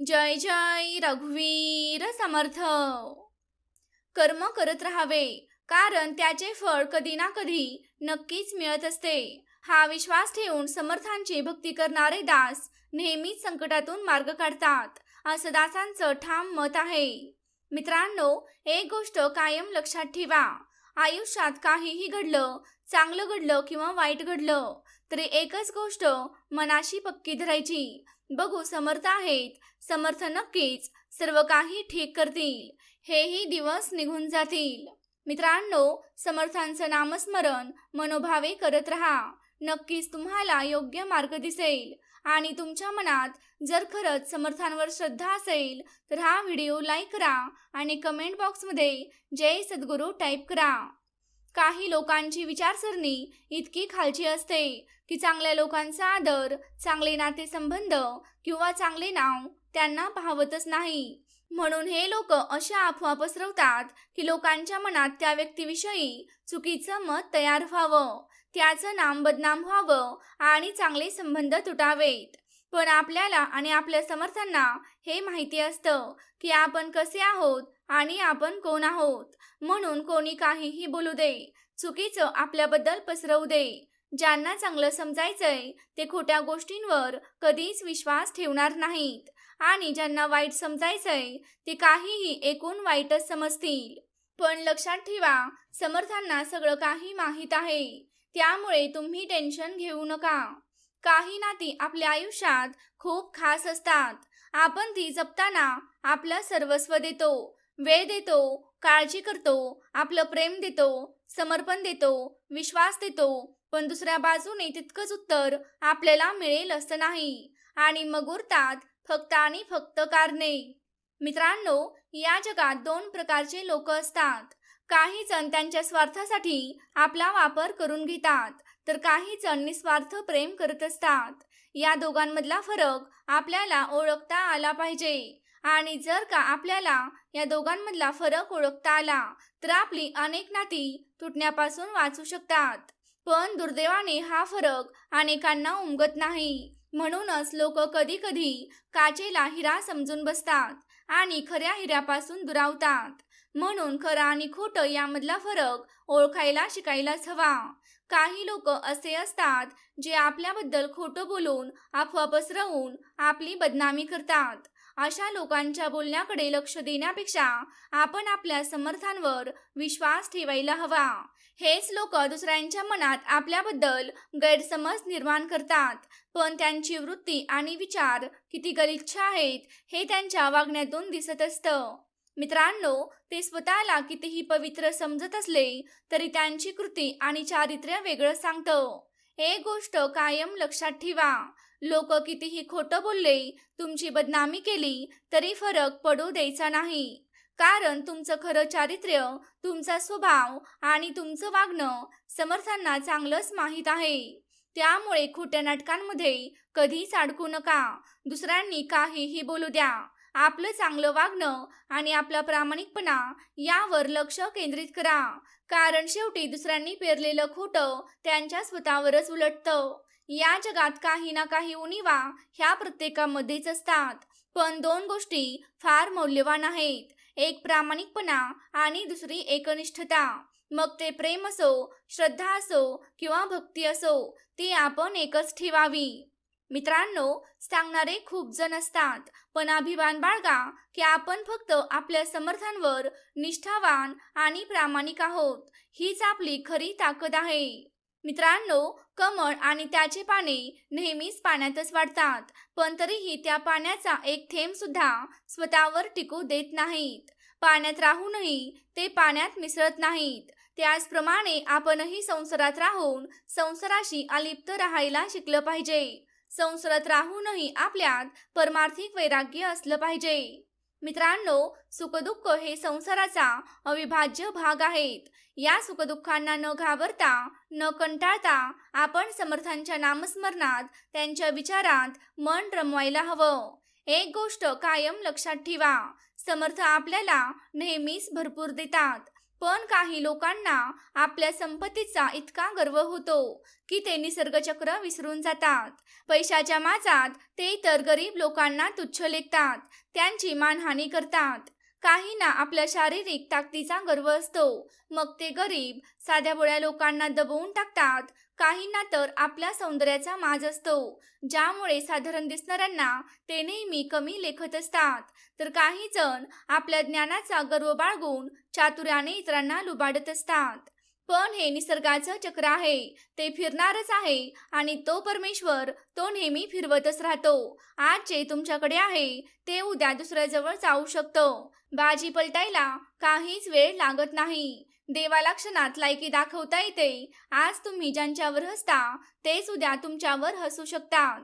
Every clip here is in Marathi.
जय जय रघुवीर समर्थ. कर्म करत राहावे कारण त्याचे फळ कधी ना कधी नक्कीच मिळत असते. हा विश्वास ठेवून समर्थांची भक्ती करणारे दास नेहमीच संकटातून मार्ग काढतात असं दासांचं ठाम मत आहे. मित्रांनो एक गोष्ट कायम लक्षात ठेवा. आयुष्यात काहीही घडलं चांगलं घडलं किंवा वाईट घडलं तरी एकच गोष्ट मनाशी पक्की धरायची. बघू समर्थ आहेत. समर्थ नक्कीच सर्व काही ठीक करतील. हेही दिवस निघून जातील. मित्रांनो समर्थांचं नामस्मरण मनोभावे करत राहा. नक्कीच तुम्हाला योग्य मार्ग दिसेल. आणि तुमच्या मनात जर खरंच समर्थांवर श्रद्धा असेल तर हा व्हिडिओ लाईक करा आणि कमेंट बॉक्समध्ये जय सद्गुरू टाईप करा. काही लोकांची विचारसरणी इतकी खालची असते की चांगल्या लोकांचा आदर चांगले नातेसंबंध किंवा चांगले नाव त्यांना पाहवतच नाही. म्हणून हे लोक अशा अफवा पसरवतात की लोकांच्या मनात त्या व्यक्तीविषयी चुकीचं मत तयार व्हावं त्याचं नाम बदनाम व्हावं आणि चांगले संबंध तुटावेत. पण आपल्याला आणि आपल्या समर्थांना हे माहिती असतं की आपण कसे आहोत आणि आपण कोण आहोत. म्हणून कोणी काहीही बोलू दे. चुकीचं आपल्याबद्दल पसरवू दे. ज्यांना चांगलं समजायचंय ते खोट्या गोष्टींवर कधीच विश्वास ठेवणार नाहीत. आणि ज्यांना वाईट समजायचंय ते काहीही एकूण वाईटच समजतील. पण लक्षात ठेवा समर्थांना सगळं काही माहीत आहे. त्यामुळे तुम्ही टेन्शन घेऊ नका. काही नाती आपल्या आयुष्यात खूप खास असतात. आपण ती जपताना आपलं सर्वस्व देतो. वेळ देतो काळजी करतो आपलं प्रेम देतो समर्पण देतो विश्वास देतो. पण दुसऱ्या बाजूने तितकंच उत्तर आपल्याला मिळेल असं नाही. आणि मग उरतात फक्त आणि फक्त कारणे. मित्रांनो या जगात दोन प्रकारचे लोक असतात. काही जण त्यांच्या स्वार्थासाठी आपला वापर करून घेतात. तर काही जण निस्वार्थ प्रेम करत असतात. या दोघांमधला फरक आपल्याला ओळखता आला पाहिजे. आणि जर का आपल्याला या दोघांमधला फरक ओळखता आला तर आपली अनेक नाती तुटण्यापासून वाचू शकतात. पण दुर्दैवाने हा फरक अनेकांना उमगत नाही. म्हणूनच लोक कधी कधी काचेला हिरा समजून बसतात आणि खऱ्या हिऱ्यापासून दुरावतात. म्हणून खरं आणि खोटं यामधला फरक ओळखायला शिकायलाच हवा. काही लोक असे असतात जे आपल्याबद्दल खोटं बोलून अफवा पसरवून आपली बदनामी करतात. अशा लोकांच्या बोलण्याकडे लक्ष देण्यापेक्षा आपण आपल्या समर्थांवर विश्वास ठेवायला हवा. हेच लोक दुसऱ्यांच्या मनात आपल्याबद्दल गैरसमज निर्माण करतात. पण त्यांची वृत्ती आणि विचार किती गलिच्छ आहेत हे त्यांच्या वागण्यातून दिसत असतं. मित्रांनो ते स्वतःला कितीही पवित्र समजत असले तरी त्यांची कृती आणि चारित्र्य वेगळं सांगतं. एक गोष्ट कायम लक्षात ठेवा. लोक कितीही खोटं बोलले तुमची बदनामी केली तरी फरक पडू द्यायचा नाही. कारण तुमचं खरं चारित्र्य तुमचा स्वभाव आणि तुमचं वागणं समर्थांना चांगलंच माहीत आहे. त्यामुळे खोट्या नाटकांमध्ये कधीच अडकू नका. दुसऱ्यांनी काहीही बोलू द्या. आपलं चांगलं वागणं आणि आपला प्रामाणिकपणा यावर लक्ष केंद्रित करा. कारण शेवटी दुसऱ्यांनी पेरलेलं खोटं त्यांच्या स्वतःवरच उलटतं. या जगात काही ना काही उणीवा ह्या प्रत्येकामध्येच असतात. पण दोन गोष्टी फार मौल्यवान आहेत. एक प्रामाणिकपणा आणि दुसरी एकनिष्ठता. मग ते प्रेम असो श्रद्धा असो किंवा भक्ती असो ती आपण एकच ठेवावी. मित्रांनो सांगणारे खूप जण असतात. पण अभिमान बाळगा की आपण फक्त आपल्या समर्थांवर निष्ठावान आणि प्रामाणिक आहोत. हीच आपली खरी ताकद आहे. मित्रांनो कमळ आणि त्याचे पाने नेहमीच पाण्यातच वाढतात. पण तरीही त्या पाण्याचा एक थेंब सुद्धा स्वतःवर टिकू देत नाहीत. पाण्यात राहूनही ते पाण्यात मिसळत नाहीत. त्याचप्रमाणे आपणही संसारात राहून संसाराशी अलिप्त राहायला शिकलं पाहिजे. संसारात राहूनही आपल्यात परमार्थिक वैराग्य असलं पाहिजे. मित्रांनो सुखदुःख हे संसाराचा अविभाज्य भाग आहेत. या सुखदुःखांना न घाबरता न कंटाळता आपण समर्थांच्या नामस्मरणात त्यांच्या विचारात मन रमवायला हवं. एक गोष्ट कायम लक्षात ठेवा समर्थ आपल्याला नेहमीच भरपूर देतात. पण काही लोकांना आपल्या संपत्तीचा इतका गर्व होतो की ते निसर्गचक्र विसरून जातात. पैशाच्या माजात ते तर गरीब लोकांना तुच्छ लेखतात. त्यांची मानहानी करतात. काहींना आपल्या शारीरिक ताकदीचा गर्व असतो. मग ते गरीब साध्या बोळ्या लोकांना दबवून टाकतात. काहींना तर आपल्या सौंदर्याचा माज असतो. ज्यामुळे साधारण दिसणाऱ्यांना ते नेहमी कमी लेखत असतात. तर काही जण आपल्या ज्ञानाचा गर्व बाळगून चातुर्याने इतरांना लुबाडत असतात. पण हे निसर्गाचं चक्र आहे. ते फिरणारच आहे आणि तो परमेश्वर तो नेहमी फिरवतच राहतो. आज जे तुमच्याकडे आहे ते उद्या दुसऱ्याजवळ जाऊ शकतं. बाजी पलटायला काहीच वेळ लागत नाही. देवालाक्षणात लायकी दाखवता येते. आज तुम्ही ज्यांच्यावर हसता तेच उद्या तुमच्यावर हसू शकतात.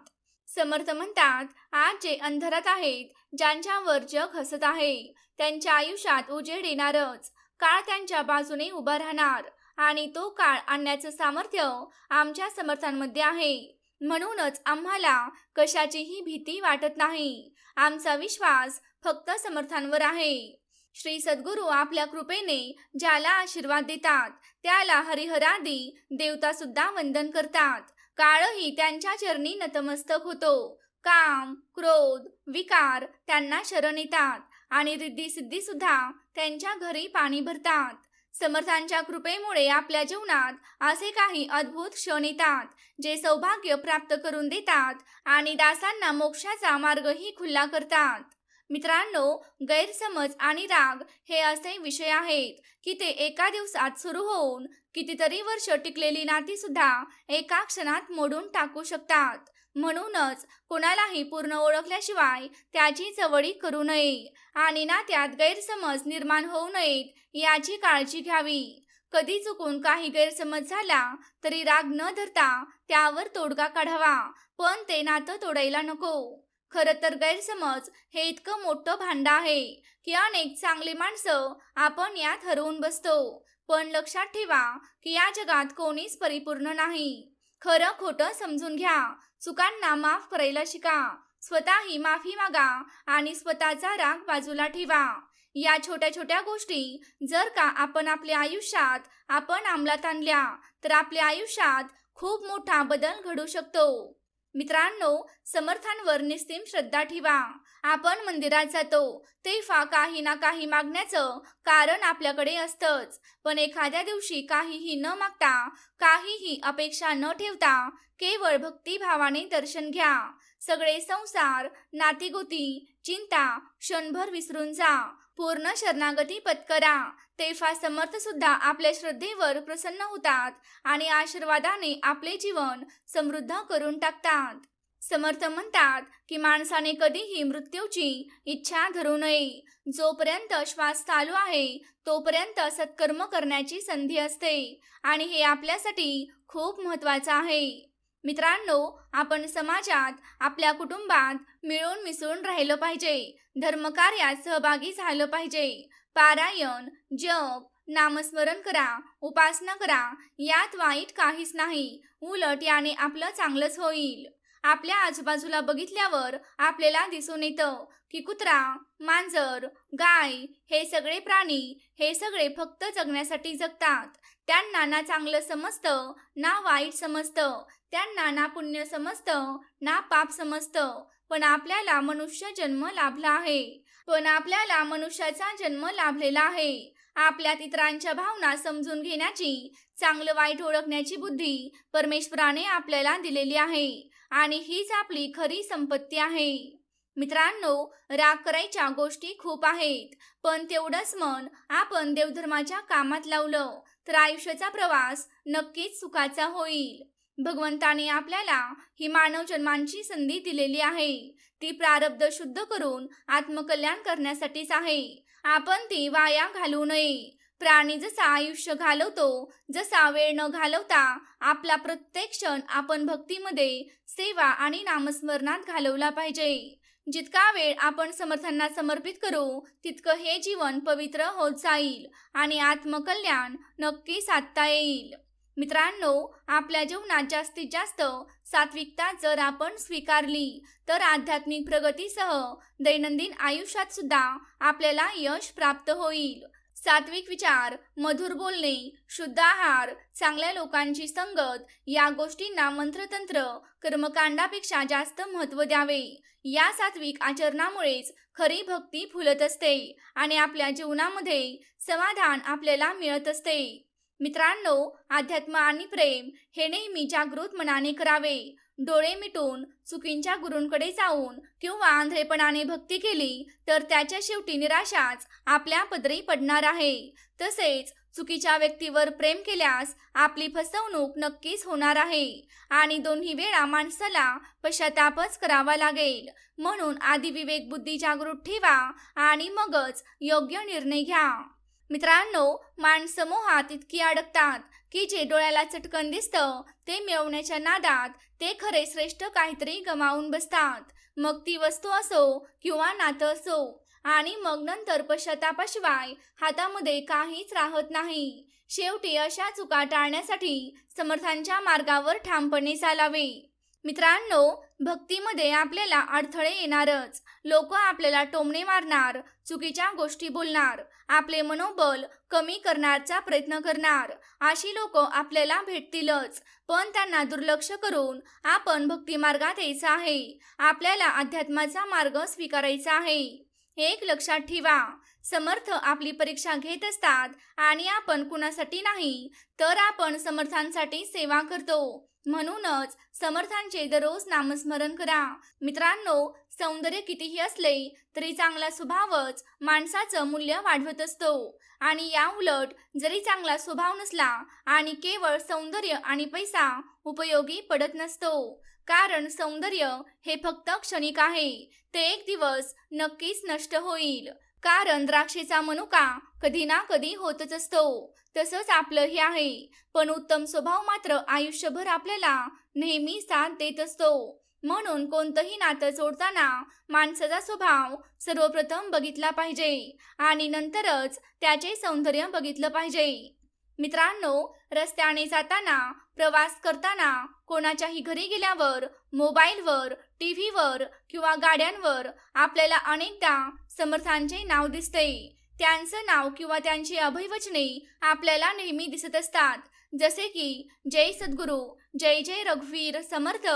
समर्थ म्हणतात आज जे अंधारात आहेत ज्यांच्यावर जग हसत आहे त्यांच्या आयुष्यात उजेड येणारच काळ त्यांच्या बाजूने उभा राहणार आणि तो काळ आणण्याचं सामर्थ्य आमच्या समर्थांमध्ये आहे. म्हणूनच आम्हाला कशाचीही भीती वाटत नाही. आमचा विश्वास फक्त समर्थांवर आहे. श्री सद्गुरू आपल्या कृपेने ज्याला आशीर्वाद देतात त्याला हरिहरादी देवता सुद्धा वंदन करतात. काळही त्यांच्या चरणी नतमस्तक होतो. काम क्रोध विकार त्यांना शरण येतात आणि रिद्धी सिद्धी सुद्धा त्यांच्या घरी पाणी भरतात. समर्थांच्या कृपेमुळे आपल्या जीवनात असे काही अद्भुत क्षण येतात जे सौभाग्य प्राप्त करून देतात आणि दासांना मोक्षाचा मार्गही खुल्ला करतात. मित्रांनो गैरसमज आणि राग हे असे विषय आहेत की ते एका दिवसात सुरू होऊन कितीतरी वर्ष टिकलेली नाती सुद्धा एका क्षणात मोडून टाकू शकतात. म्हणूनच कोणालाही पूर्ण ओळखल्याशिवाय त्याची जवळी करू नये आणि नात्यात गैरसमज निर्माण होऊ नयेत याची काळजी घ्यावी. कधी चुकून काही गैरसमज झाला तरी राग न धरता त्यावर तोडगा काढावा पण ते नातं तोडायला नको. खरं तर गैरसमज हे इतकं मोठं भांड आहे की अनेक चांगली माणसं आपण यात हरवून बसतो. पण लक्षात ठेवा की या जगात कोणीच परिपूर्ण नाही. खरं खोटं समजून घ्या. चुकांना माफ करायला शिका. स्वतःही माफी मागा आणि स्वतःचा राग बाजूला ठेवा. या छोट्या छोट्या गोष्टी जर का आपण आपल्या आयुष्यात आपण अंमलात आणल्या तर आपल्या आयुष्यात खूप मोठा बदल घडू शकतो. मित्रांनो समर्थांवर निस्तीम श्रद्धा ठेवा. आपण मंदिरात जातो तेव्हा काही ना काही मागण्याचं कारण आपल्याकडे असतंच. पण एखाद्या दिवशी काहीही न मागता काहीही अपेक्षा न ठेवता केवळ भक्तिभावाने दर्शन घ्या. सगळे संसार नातीगोती चिंता क्षणभर विसरून जा. पूर्ण शरणागती पत्करा. तेव्हा समर्थ सुद्धा आपल्या श्रद्धेवर प्रसन्न होतात आणि आशीर्वादाने आपले जीवन समृद्ध करून टाकतात. समर्थ म्हणतात की माणसाने कधीही मृत्यूची इच्छा धरू नये. जोपर्यंत श्वास चालू आहे तोपर्यंत सत्कर्म करण्याची संधी असते आणि हे आपल्यासाठी खूप महत्वाचं आहे. मित्रांनो आपण समाजात आपल्या कुटुंबात मिळून मिसळून राहिलं पाहिजे. धर्मकार्यात सहभागी झालं पाहिजे. पारायण जप नामस्मरण करा उपासना करा यात वाईट काहीच नाही. उलट याने आपलं चांगलंच होईल. आपल्या आजूबाजूला बघितल्यावर आपल्याला दिसून येतं की कुत्रा मांजर गाय हे सगळे प्राणी हे सगळे फक्त जगण्यासाठी जगतात. त्यांना ना चांगलं समजतं ना वाईट समजतं. त्यांना ना पुण्य समजतं ना पाप समजतं. पण आपल्याला मनुष्य जन्म लाभला आहे. पण आपल्याला मनुष्याचा जन्म लाभलेला आहे. आपल्यात इतरांच्या भावना समजून घेण्याची चांगलं वाईट ओळखण्याची बुद्धी परमेश्वराने आपल्याला दिलेली आहे. आणि हीच आपली खरी संपत्ती आहे. मित्रांनो राग करायच्या गोष्टी खूप आहेत पण तेवढंच मन आपण देवधर्माच्या कामात लावलं तर आयुष्याचा प्रवास नक्कीच सुखाचा होईल. भगवंताने आपल्याला ही मानव जन्मांची संधी दिलेली आहे. ती प्रारब्ध शुद्ध करून आत्मकल्याण करण्यासाठीच आहे. आपण ती वाया घालू नये. प्राणी जसा आयुष्य घालवतो जसा वेळ न घालवता आपला प्रत्येक क्षण आपण भक्तीमध्ये सेवा आणि नामस्मरणात घालवला पाहिजे. जितका वेळ आपण समर्थांना समर्पित करू तितकं हे जीवन पवित्र होत जाईल आणि आत्मकल्याण नक्की साधता येईल. मित्रांनो आपल्या जीवनात जास्तीत जास्त सात्विकता जर आपण स्वीकारली तर आध्यात्मिक प्रगतीसह दैनंदिन आयुष्यात सुद्धा आपल्याला यश प्राप्त होईल. सात्विक विचार मधुर बोलणे शुद्ध आहार चांगल्या लोकांची संगत या गोष्टींना मंत्रतंत्र कर्मकांडापेक्षा जास्त महत्त्व द्यावे. या सात्विक आचरणामुळेच खरी भक्ती फुलत असते आणि आपल्या जीवनामध्ये समाधान आपल्याला मिळत असते. मित्रांनो अध्यात्म आणि प्रेम हे नेहमी जागृत मनाने करावे. डोळे मिटून चुकींच्या गुरूंकडे जाऊन किंवा आंधळेपणाने भक्ती केली तर त्याच्या शेवटी निराशाच आपल्या पदरी पडणार आहे. तसेच चुकीच्या व्यक्तीवर प्रेम केल्यास आपली फसवणूक नक्कीच होणार आहे आणि दोन्ही वेळा माणसाला पश्चातापच करावा लागेल. म्हणून आधी विवेक बुद्धी जागृत ठेवा आणि मगच योग्य निर्णय घ्या. मित्रांनो माणसं मोहात इतकी अडकतात की जे डोळ्याला चटकन दिसतं ते मिळवण्याच्या नादात ते खरे श्रेष्ठ काहीतरी गमावून बसतात. मग ती वस्तू असो किंवा नातं असो आणि मग नंतर पश्चातापाशिवाय हातामध्ये काहीच राहत नाही. शेवटी अशा चुका टाळण्यासाठी समर्थांच्या मार्गावर ठामपणे चालावे. मित्रांनो भक्तीमध्ये आपल्याला अडथळे येणारच. लोक आपल्याला टोमणे मारणार चुकीच्या गोष्टी बोलणार आपले मनोबल कमी करण्याचा प्रयत्न करणार. अशी लोक आपल्याला भेटतीलच पण त्यांना दुर्लक्ष करून आपण भक्ती मार्गात यायचं आहे. आपल्याला अध्यात्माचा मार्ग स्वीकारायचा आहे. एक लक्षात ठेवा. समर्थ आपली परीक्षा घेत असतात आणि आपण कुणासाठी नाही तर आपण समर्थांसाठी सेवा करतो. म्हणूनच समर्थांचे दररोज नामस्मरण करा. मित्रांनो सौंदर्य कितीही असले तरी चांगला स्वभावच माणसाचं मूल्य वाढवत असतो. आणि या उलट जरी चांगला स्वभाव नसला आणि केवळ सौंदर्य आणि पैसा उपयोगी पडत नसतो. कारण सौंदर्य हे फक्त क्षणिक आहे. ते एक दिवस नक्कीच नष्ट होईल. कारण द्राक्षेचा मनुका कधी ना कधी होतच असतो. तसंच आपलं हे आहे. पण उत्तम स्वभाव मात्र आयुष्यभर आपल्याला नेहमी साथ देत असतो. म्हणून कोणतंही नातं जोडताना माणसाचा स्वभाव सर्वप्रथम बघितला पाहिजे आणि नंतरच त्याचे सौंदर्य बघितलं पाहिजे. मित्रांनो रस्त्याने जाताना प्रवास करताना कोणाच्याही घरी गेल्यावर मोबाईलवर टी व्हीवर किंवा गाड्यांवर आपल्याला अनेकदा समर्थांचे नाव दिसते त्यांचं नाव किंवा त्यांची अभयवचने आपल्याला नेहमी दिसत असतात. जसे की जय सद्गुरू जय जय रघुवीर समर्थ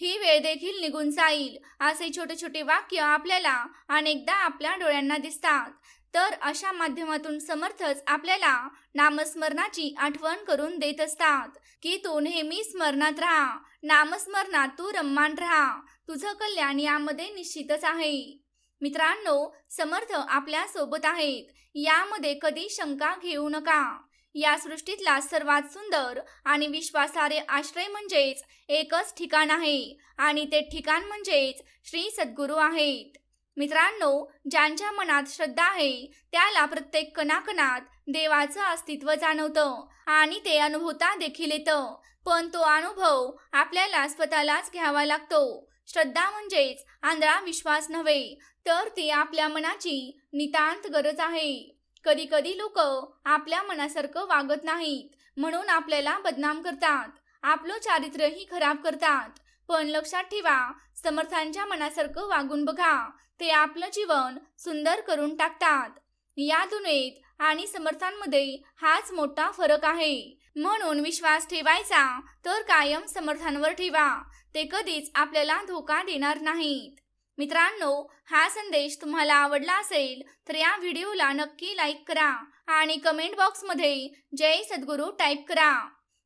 ही वेळ देखील निघून जाईल असे छोटे छोटे वाक्य आपल्याला अनेकदा आपल्या डोळ्यांना दिसतात. तर अशा माध्यमातून समर्थच आपल्याला नामस्मरणाची आठवण करून देत असतात. की तू नेहमी स्मरणात राहा. नामस्मरणात तू रम्मान राहा. तुझं कल्याण यामध्ये निश्चितच आहे. मित्रांनो समर्थ आपल्यासोबत आहेत. यामध्ये कधी शंका घेऊ नका. या सृष्टीतला सर्वात सुंदर आणि विश्वासार्ह आश्रय म्हणजेच एकच ठिकाण आहे. आणि ते ठिकाण म्हणजेच श्री सद्गुरू आहेत. मित्रांनो ज्यांच्या मनात श्रद्धा आहे त्याला प्रत्येक कणाकणात देवाचं अस्तित्व जाणवतं आणि ते अनुभवता देखील येतं. पण तो अनुभव आपल्याला स्वतःलाच घ्यावा लागतो. श्रद्धा म्हणजेच आंधळा विश्वास नव्हे तर ती आपल्या मनाची नितांत गरज आहे. कधी कधी लोक आपल्या मनासारखं वागत नाहीत म्हणून आपल्याला बदनाम करतात. आपलं चारित्र्यही खराब करतात. पण लक्षात ठेवा समर्थांच्या मनासारखं वागून बघा. ते आपलं जीवन सुंदर करून टाकतात. या दुनियेत आणि समर्थांमध्ये हाच मोठा फरक आहे. म्हणून विश्वास ठेवायचा तर कायम समर्थांवर ठेवा. ते कधीच आपल्याला धोका देणार नाहीत. मित्रांनो हा संदेश तुम्हाला आवडला असेल तर या व्हिडिओला नक्की लाईक करा आणि कमेंट बॉक्समध्ये जय सद्गुरू टाईप करा.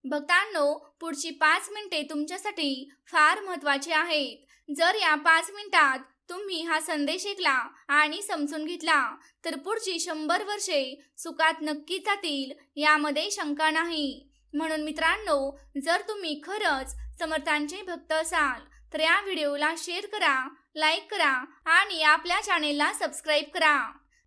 भक्तांनो पुढची पाच मिनिटे तुमच्यासाठी फार महत्वाची आहेत. जर या पाच मिनिटात तुम्ही हा संदेश ऐकला आणि समजून घेतला तर पुढची शंभर वर्षे सुखात नक्की जातील यामध्ये शंका नाही. म्हणून मित्रांनो जर तुम्ही खरंच समर्थांचे भक्त असाल तर या व्हिडिओला शेअर करा लाईक करा आणि आपल्या चॅनेलला सबस्क्राईब करा.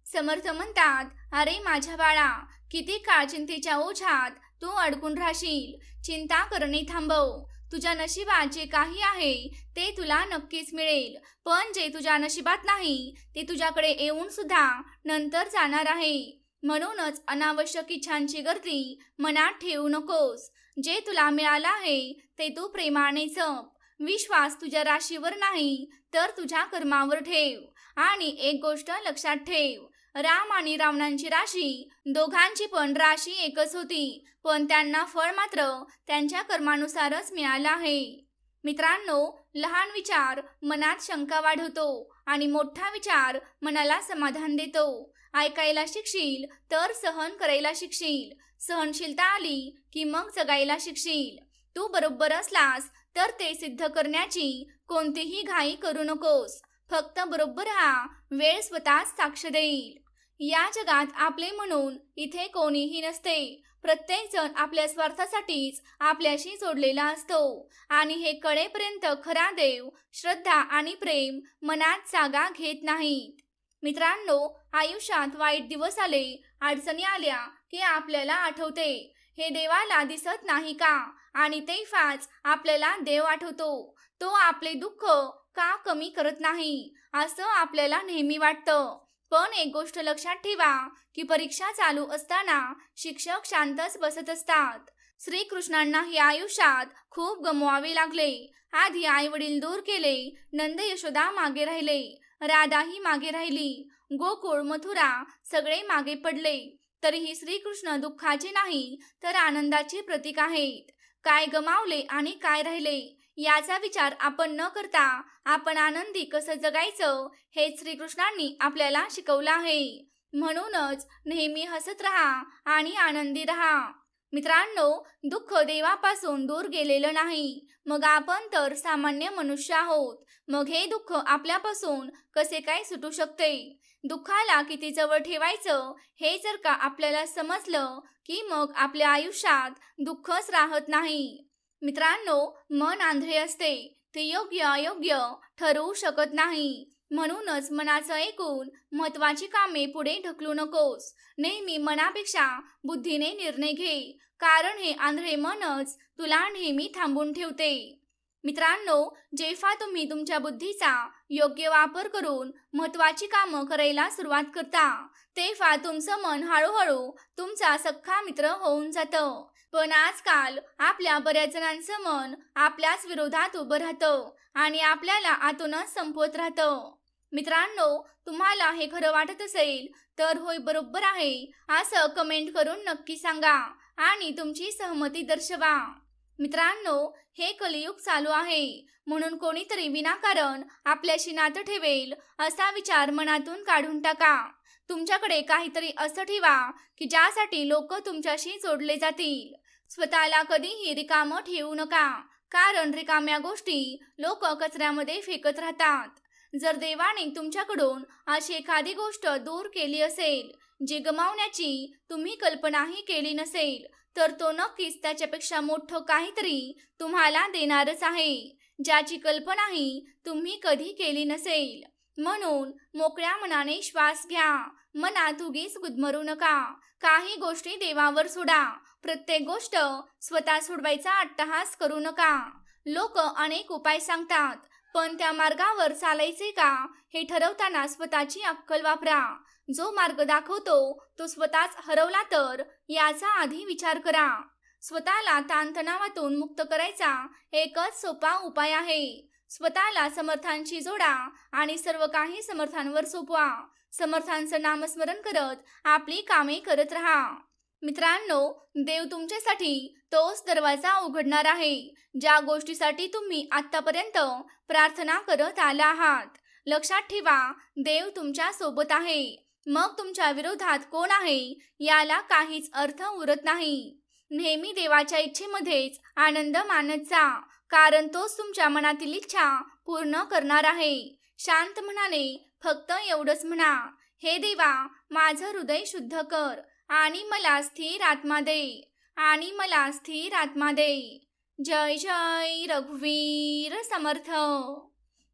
समर्थ म्हणतात अरे माझ्या बाळा किती काळ चिंतेच्या ओझ्यात तू अडकून राहशील. चिंता करणे थांबव. तुझ्या नशिबात जे काही आहे ते तुला नक्कीच मिळेल. पण जे तुझ्या नशिबात नाही ते तुझ्याकडे येऊन सुद्धा नंतर जाणार आहे. म्हणूनच अनावश्यक इच्छांची गर्दी मनात ठेवू नकोस. जे तुला मिळालं आहे ते तू प्रेमाने जप. विश्वास तुझ्या राशीवर नाही तर तुझ्या कर्मावर ठेव. आणि एक गोष्ट लक्षात ठेव. राम आणि रावणांची राशी दोघांची पण राशी एकच होती. पण त्यांना फळ मात्र त्यांच्या कर्मानुसारच मिळालं आहे. मित्रांनो लहान विचार मनात शंका वाढवतो आणि मोठा विचार मनाला समाधान देतो. ऐकायला शिकशील तर सहन करायला शिकशील. सहनशीलता आली की मग जगायला शिकशील. तू बरोबर असलास तर ते सिद्ध करण्याची कोणतीही घाई करू नकोस. फक्त बरोबर हा वेळ स्वतःच साक्ष देईल. या जगात आपले म्हणून इथे कोणीही नसते. प्रत्येक जण आपल्या स्वार्थासाठीच आपल्याशी जोडलेला असतो. आणि हे कळेपर्यंत खरा देव श्रद्धा आणि प्रेम मनात जागा घेत नाहीत. मित्रांनो आयुष्यात वाईट दिवस आले अडचणी आल्या की आपल्याला आठवते. हे देवाला दिसत नाही का? आणि ते फाच आपल्याला देव आठवतो. तो आपले दुःख का कमी करत नाही? असं आपल्याला नेहमी वाटतं. पण एक गोष्ट लक्षात ठेवा की परीक्षा चालू असताना शिक्षक शांतच बसत असतात. श्रीकृष्णांना हे आयुष्यात खूप गमवावे लागले. आधी आई वडील दूर केले नंद यशोदा मागे राहिले राधाही मागे राहिली गोकुळ मथुरा सगळे मागे पडले. तरीही श्रीकृष्ण दुःखाचे नाही तर आनंदाचे प्रतीक आहेत. काय गमावले आणि काय राहिले याचा विचार आपण न करता आपण आनंदी कसं जगायचं हे श्रीकृष्णांनी आपल्याला शिकवलं आहे. म्हणूनच नेहमी हसत राहा आणि आनंदी राहा. मित्रांनो दुःख देवापासून दूर गेलेलं नाही. मग आपण तर सामान्य मनुष्य आहोत. मग हे दुःख आपल्यापासून कसे काय सुटू शकते? दुःखाला किती जवळ ठेवायचं हे जर का आपल्याला समजलं की मग आपल्या आयुष्यात दुःखच राहत नाही. मित्रांनो मन आंधळे असते. ते योग्य अयोग्य ठरवू शकत नाही. म्हणूनच मनाचं ऐकून महत्वाची कामे पुढे ढकलू नकोस. नेहमी मनापेक्षा बुद्धीने निर्णय घे. कारण हे आंधळे मनच तुला नेहमी थांबून ठेवते. मित्रांनो जेव्हा तुम्ही तुमच्या बुद्धीचा योग्य वापर करून महत्वाची कामं करायला सुरुवात करता तेव्हा तुमचं मन हळूहळू तुमचा सख्खा मित्र होऊन जातं. पण आजकाल आपल्या बऱ्याच जणांचं मन आपल्याच विरोधात उभं राहतं आणि आपल्याला आतूनच संपवत राहतं. मित्रांनो तुम्हाला हे खरं वाटत असेल तर होय बरोबर आहे असं कमेंट करून नक्की सांगा आणि तुमची सहमती दर्शवा. मित्रांनो हे कलियुग चालू आहे म्हणून कोणीतरी विनाकारण आपल्याशी नातं ठेवेल असा विचार मनातून काढून टाका. तुमच्याकडे काहीतरी असं ठेवा की ज्यासाठी लोक तुमच्याशी जोडले जातील. स्वतःला कधीही रिकामं ठेवू नका. कारण रिकाम्या गोष्टी लोक कचऱ्यामध्ये फेकत राहतात. जर देवाने तुमच्याकडून अशी एखादी गोष्ट दूर केली असेल जी गमावण्याची तुम्ही कल्पनाही केली नसेल तर तो नक्कीच त्याच्यापेक्षा मोठं काहीतरी तुम्हाला देणारच आहे ज्याची कल्पनाही तुम्ही कधी केली नसेल. म्हणून मोकळ्या मनाने श्वास घ्या. मनात उगीच गुदमरू नका. काही गोष्टी देवावर सोडा. प्रत्येक गोष्ट स्वतः सोडवायचा अट्टहास करू नका. लोक अनेक उपाय सांगतात पण त्या मार्गावर चालायचे का हे ठरवताना स्वतःची अक्कल वापरा. जो मार्ग दाखवतो तो स्वतःच हरवला तर याचा आधी विचार करा. स्वतःला ताणतणावातून मुक्त करायचा एकच सोपा उपाय आहे. स्वतःला समर्थांशी जोडा आणि सर्व काही समर्थांवर सोपवा. समर्थांचं नामस्मरण करत आपली कामे करत राहा. मित्रांनो देव तुमच्यासाठी तोच दरवाजा उघडणार आहे. ज्या गोष्टीसाठी तुम्ही आतापर्यंत प्रार्थना करत आला आहात लक्षात ठेवा देव तुमच्यासोबत आहे. मग तुमच्या विरोधात कोण आहे याला काहीच अर्थ उरत नाही. नेहमी देवाच्या इच्छेमध्येच आनंद मानत जा. कारण तोच तुमच्या मनातील इच्छा पूर्ण करणार आहे. शांत म्हणाले फक्त एवढंच म्हणा. हे देवा माझं हृदय शुद्ध कर आणि मला स्थिर आत्मा दे. आणि मला स्थिर आत्मा दे. जय जय रघुवीर समर्थ.